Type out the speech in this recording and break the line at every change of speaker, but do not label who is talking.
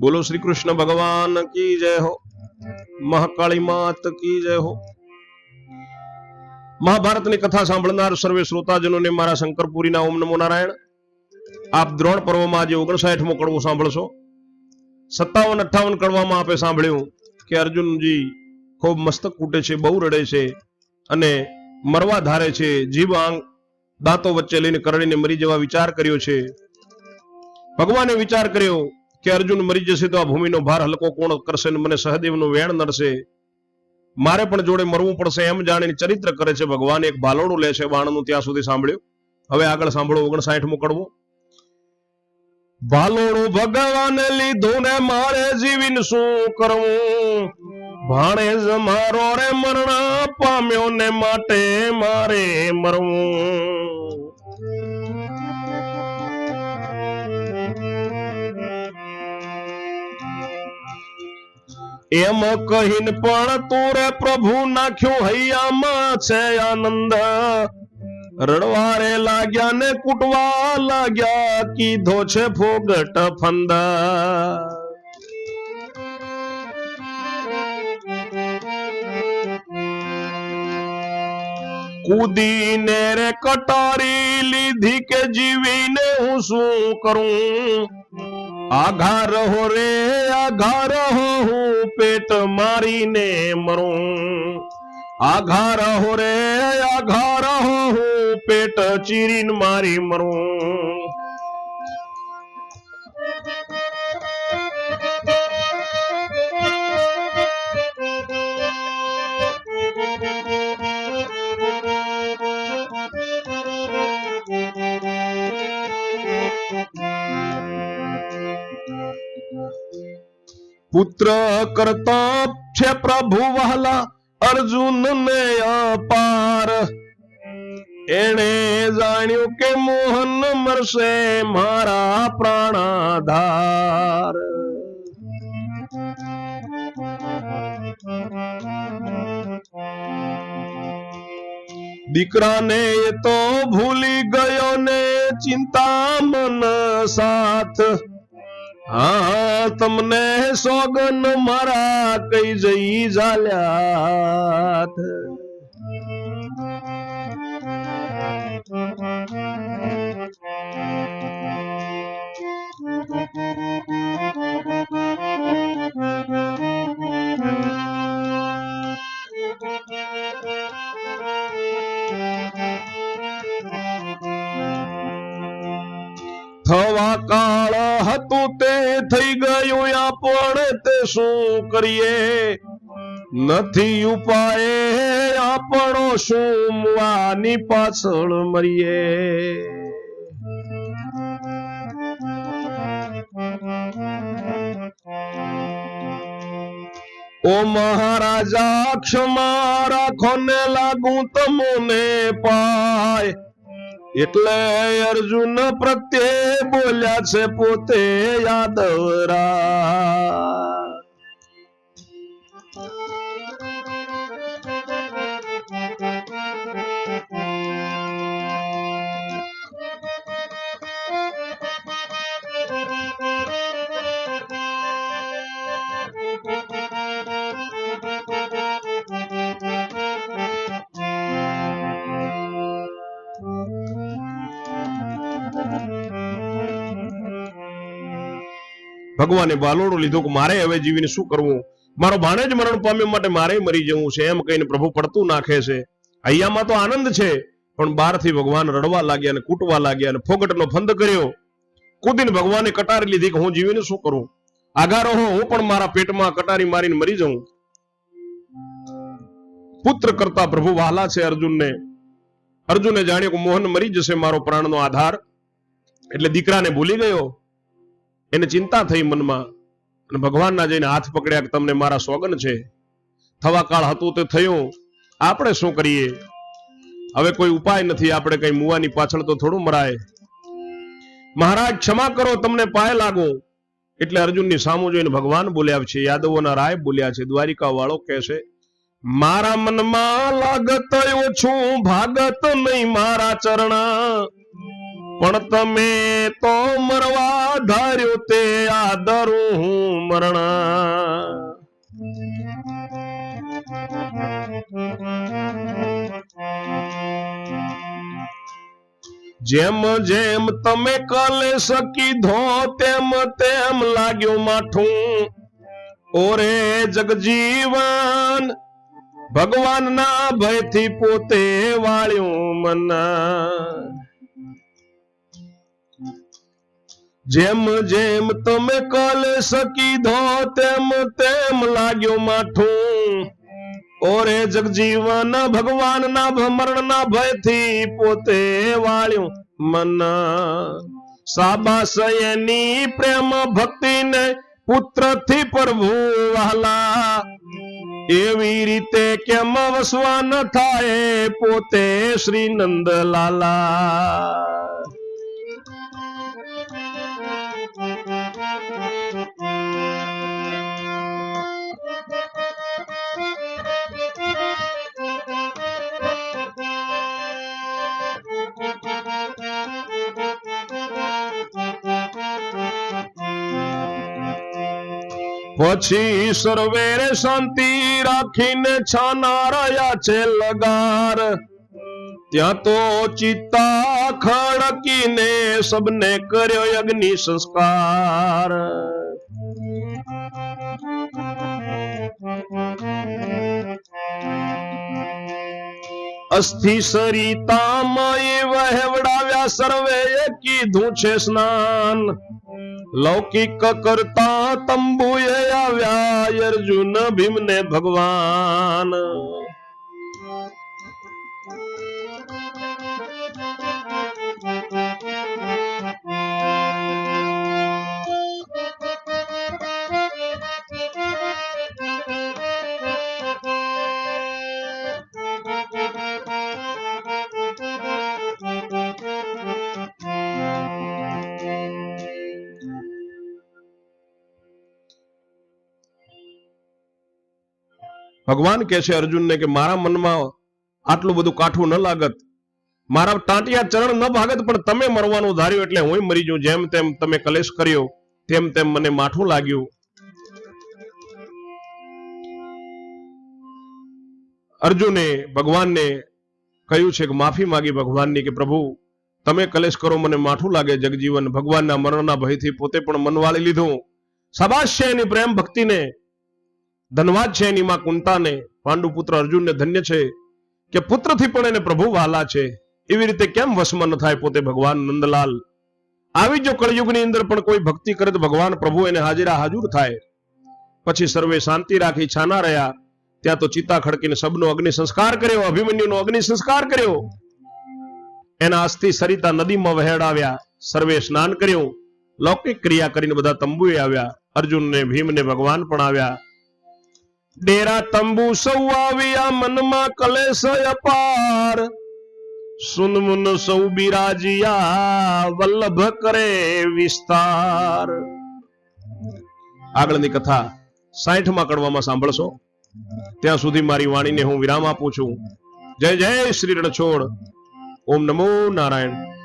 બોલો શ્રી કૃષ્ણ ભગવાન કી જય હો? મહાકાળી માત કી જય હો? મહાભારતની કથા સાંભળનાર સર્વે શ્રોતાજનોને મારા શંકરપુરીના ઓમ નમો નારાયણ. આપ દ્રોણ પર્વમાં આજે ઓગણસાઠમો કડવો સાંભળશો. સત્તાવન અઠ્ઠાવન કડવામાં આપે સાંભળ્યું કે અર્જુનજી ખૂબ મસ્તક કૂટે છે, બહુ રડે છે અને મરવા ધારે છે જીભ આંગ દાંતો વચ્ચે લઈને કરડીને મરી જવા વિચાર કર્યો છે. ભગવાને વિચાર કર્યો કે અર્જુન મરી જશે તો આ ભૂમિનો ભાર હલકો કોણ કરશે મને સહદેવનું વેણ નડશે? મારે પણ જોડે મરવું પડશે એમ જાણીને ચરિત્ર કરે છે ભગવાન. એક ભાલોડું લે છે બાણનું ત્યાં સુધી સાંભળ્યું. હવે આગળ સાંભળો ઓગણસાઠ કડવું. ભાલોડું ભગવાન લીધું ને મારે જીવીને શું કરવું? ભાણે જ મારો રે મરણા પામ્યો ને માટે મારે મરવું. એમ કહીને પણ તોરે પ્રભુ નાખ્યું હૈયામાં છે આનંદ. રડવારે લાગ્યા ને કૂટવા લાગ્યા, કીધો છે ફોગટ ફંદા. કૂદીને રે કટારી લીધી કે જીવીને હું શું કરું? આઘા હો રે, આઘાર હો, હું પેટ મારીને મરું. આઘા હો રે, આઘાર હો, હું પેટ ચીરીને મારી મરું. પુત્ર કરતા છે પ્રભુ વહલા અર્જુન ને અપાર. એણે જાણ્યું કે મોહન મરશે મારા પ્રાણાધાર. દીકરાને તો ભૂલી ગયો ને ચિંતા મન સાથ. હા તમને સોગન મારા કઈ જઈ ઝાલ્યા થવા કાળ તે થઈ ગયું આપણે તે શું કરીએ? નથી ઉપાય આપણો શું મુવાની પાછળ મરીએ. ઓ મહારાજા, ક્ષમા રાખો ને લાગુ તમને પાય. એટલે અર્જુન પ્રત્યે બોલ્યા છે પોતે યાદવરા ભગવાને વાલોડો લીધું કે મારે હવે જીવીને શું કરવું? મારો ભાણે જ મરણ પામે માટે મારે મરી જવું છે, એમ કહીને પ્રભુ પડતું નાખે છે. અહીંયામાં તો આનંદ છે, પણ બહારથી ભગવાન રડવા લાગ્યા અને કૂટવા લાગ્યા અને ફોગટનો ફંદ કર્યો. કુદીને ભગવાને કટારી લીધી કે હું જીવીને શું કરું? આગારો હો હું પણ મારા પેટમાં કટારી મારીને મરી જઉં. પુત્ર કરતા પ્રભુ વાલા છે અર્જુનને. અર્જુને જાણ્યું કે મોહન મરી જશે મારો પ્રાણનો આધાર. એટલે દીકરાને ભૂલી ગયો. એને ચિંતા થઈ મનમાં. અને ભગવાનના જઈને હાથ પકડ્યા કે તમને મારા સોગન છે. થવા કાળ હતું તે થયું. આપણે શું કરીએ? હવે કોઈ ઉપાય નથી, આપણે કઈ મુવાની પાછળ તો થોડું મરાય. મહારાજ, ક્ષમા કરો, તમને પાય લાગો. એટલે અર્જુનની સામું જોઈને ભગવાન બોલ્યા છે, યાદવોના રાય બોલ્યા છે દ્વારિકા વાળો કહે છે, મારા મનમાં લાગત છું ભાગત નહીં મારા ચરણા. પણ તમે તો મરવા ધાર્યો તે આદરું હું મરણ. જેમ જેમ તમે કલે કીધો તેમ તેમ લાગ્યું માઠું. ઓરે જગજીવન, ભગવાનના ભયથી પોતે વાળ્યું મન. જેમ જેમ તમે કલે કીધો તેમ તેમ લાગ્યું માઠું. ઓરે જગજીવન ભગવાનના મરણના ભયથી પોતે વાળ્યું મન. સાબાસ એની પ્રેમ ભક્તિને પુત્રથી પ્રભુ વહાલા. એવી રીતે કેમ વસવા ન થાય પોતે શ્રી નંદલાલા? પછી સર્વેરે શાંતિ રાખીને છાના રહ્યા છે લગાર. ત્યાં તો ચિત્તા ખડકીને સબને કર્યો અગ્નિ સંસ્કાર. અસ્થિ સરિતામાં વહેવડાવ્યા સર્વે કીધું છે સ્નાન. લૌકિક કરતા તંબુએ આવ્યા અર્જુન ભીમને ભગવાન. ભગવાન કહે છે અર્જુનને કે મારા મનમાં આટલું બધું કાઠું ન લાગત. મારા ટાંટિયા ચરણ ન ભાગત, પણ તમે મરવાનું ધાર્યું એટલે હું મરી જઉં જેમ તેમ તમે કલેશ કર્યો, તેમ તેમ મને માઠું લાગ્યું. અર્જુને ભગવાનને કહ્યું છે કે માફી માગી ભગવાનની કે પ્રભુ, તમે કલેશ કરો, મને માઠું લાગે જગજીવન. ભગવાનના મરણના ભયથી પોતે પણ મન વાળી લીધું. શાબાશ છે એની પ્રેમ ભક્તિને ધનવાદ છે એની માં કુંતાને, પાંડુ પુત્ર અર્જુનને ધન્ય છે કે પુત્રથી પણ એને પ્રભુ વાલા છે. એવી રીતે કેમ વશમાં ન થાય પોતે ભગવાન નંદલાલ? આવી જો કળયુગની અંદર પણ કોઈ ભક્તિ કરે તો ભગવાન પ્રભુ એને હાજરા હાજર થાય. પછી સર્વે શાંતિ રાખી છાના રહ્યા. ત્યાં તો ચિતા ખડકીને સબનો અગ્નિ સંસ્કાર કર્યો, અભિમન્યુનો અગ્નિ સંસ્કાર કર્યો. એના અસ્થિ સરિતા નદીમાં વહેડાવ્યા. સર્વે સ્નાન કર્યું. લૌકિક ક્રિયા કરીને બધા તંબુએ આવ્યા. અર્જુનને, ભીમને ભગવાન પણ આવ્યા. ડેરા તંબુ સૌ આવ્યા મનમાં કલેશ અપાર. સુનમુન સૌ બિરાજિયા, વલ્લભ કરે વિસ્તાર. આગળની કથા સાઠમાં કડવામાં સાંભળશો. ત્યાં સુધી મારી વાણીને હું વિરામ આપું છું. જય જય શ્રી રણછોડ. ઓમ નમો નારાયણ.